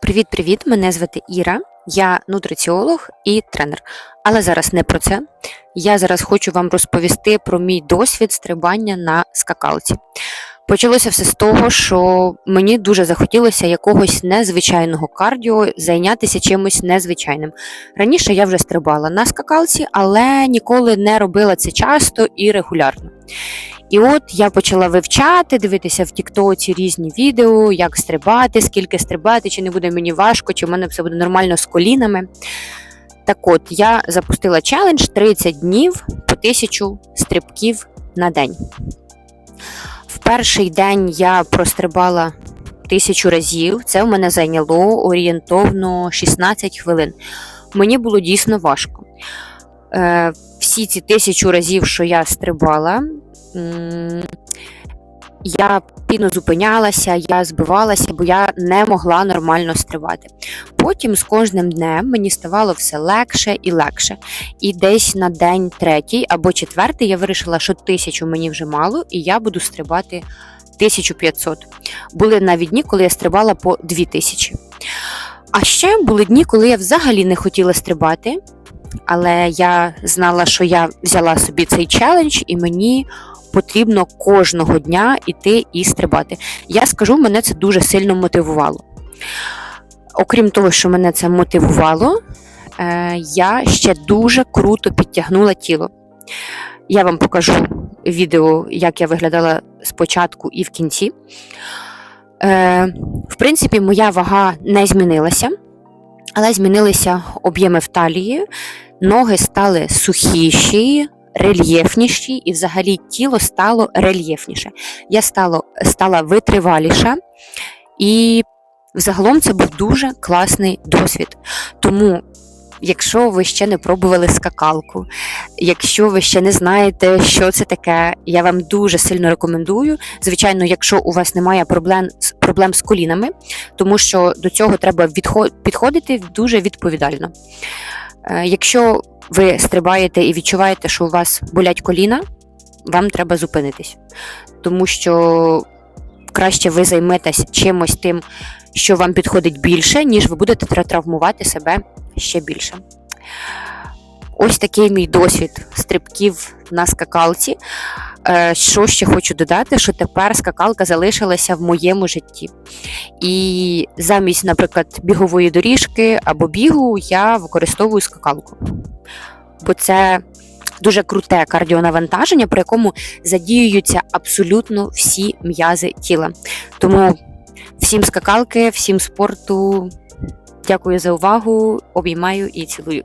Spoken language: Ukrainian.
Привіт-привіт! Мене звати Іра. Я нутриціолог і тренер. Але зараз не про це. Я зараз хочу вам розповісти про мій досвід стрибання на скакалці. Почалося все з того, що мені дуже захотілося якогось незвичайного кардіо, зайнятися чимось незвичайним. Раніше я вже стрибала на скакалці, але ніколи не робила це часто і регулярно. І от я почала вивчати, дивитися в Тіктоці різні відео, як стрибати, скільки стрибати, чи не буде мені важко, чи в мене все буде нормально з колінами. Так от, я запустила челендж 30 днів по тисячу стрибків на день. В перший день я прострибала тисячу разів. Це в мене зайняло орієнтовно 16 хвилин. Мені було дійсно важко. Е, всі ці тисячу разів, що я стрибала, я піно зупинялася, я збивалася, бо я не могла нормально стрибати. Потім з кожним днем мені ставало все легше і легше. І десь на день третій або четвертий я вирішила, що тисячу мені вже мало, і я буду стрибати 1500. Були навіть дні, коли я стрибала по 2000. А ще були дні, коли я взагалі не хотіла стрибати, але я знала, що я взяла собі цей челендж, і мені потрібно кожного дня іти і стрибати. Я скажу, мене це дуже сильно мотивувало. Окрім того, що мене це мотивувало, е, я ще дуже круто підтягнула тіло. Я вам покажу відео, як я виглядала спочатку і в кінці. Е, В принципі, моя вага не змінилася, але змінилися об'єми в талії, ноги стали сухіші, рельєфніші, і взагалі тіло стало рельєфніше. Я стало, стала витриваліша, і взагалом це був дуже класний досвід. Тому. Якщо ви ще не пробували скакалку, якщо ви ще не знаєте, що це таке, я вам дуже сильно рекомендую. Звичайно, якщо у вас немає проблем, проблем з колінами, тому що до цього треба відхо- підходити дуже відповідально. Е, Якщо ви стрибаєте і відчуваєте, що у вас болять коліна, вам треба зупинитись, тому що краще ви займетесь чимось тим, що вам підходить більше, ніж ви будете травмувати себе ще більше. Ось такий мій досвід стрибків на скакалці. Е, Що ще хочу додати, що тепер скакалка залишилася в моєму житті. І замість, наприклад, бігової доріжки або бігу я використовую скакалку. Бо це дуже круте кардіонавантаження, при якому задіюються абсолютно всі м'язи тіла. Тому всім скакалки, всім спорту. Дякую за увагу, обіймаю і цілую.